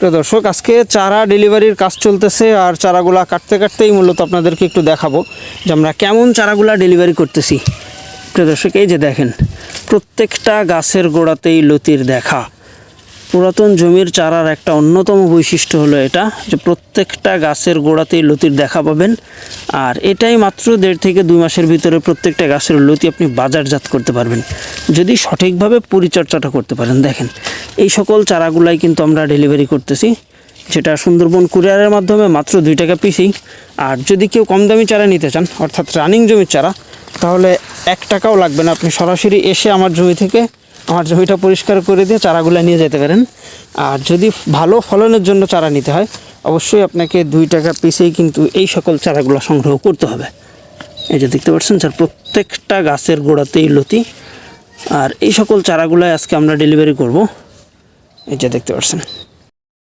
প্রিয় দর্শক, আজকে চারা ডেলিভারির কাজ চলতেছে আর চারাগুলা কাটতে কাটতেই মূলত আপনাদেরকে একটু দেখাবো যে আমরা কেমন চারাগুলা ডেলিভারি করতেছি। প্রিয় দর্শক, এই যে দেখেন, প্রত্যেকটা গাছের গোড়াতেই লতির দেখা। পুরাতন জমির চারার একটা অন্যতম বৈশিষ্ট্য হলো এটা, যে প্রত্যেকটা গাছের গোড়াতেই লতির দেখা পাবেন। আর এটাই মাত্র দেড় থেকে দুই মাসের ভিতরে প্রত্যেকটা গাছের লতি আপনি বাজারজাত করতে পারবেন। যদি সঠিকভাবে পরিচর্যাটা করতে পারেন, দেখেন, এই সকল চারাগুলাই কিন্তু আমরা ডেলিভারি করতেছি, যেটা সুন্দরবন কুরিয়ারের মাধ্যমে মাত্র দুই টাকা পিসেই আর যদি কেউ কম দামি চারা নিতে চান, অর্থাৎ রানিং জমির চারা, তাহলে এক টাকাও লাগবে না। আপনি সরাসরি এসে আমার জমি থেকে আমার জমিটা পরিষ্কার করে দিয়ে চারাগুলো নিয়ে যেতে পারেন। আর যদি ভালো ফলনের জন্য চারা নিতে হয়, অবশ্যই আপনাকে দুই টাকা পিসেই কিন্তু এই সকল চারাগুলো সংগ্রহ করতে হবে। এই যে দেখতে পাচ্ছেন স্যার, প্রত্যেকটা গাছের গোড়াতেই লতি। আর এই সকল চারাগুলো আজকে আমরা ডেলিভারি করব। এই যে দেখতে পাচ্ছেন।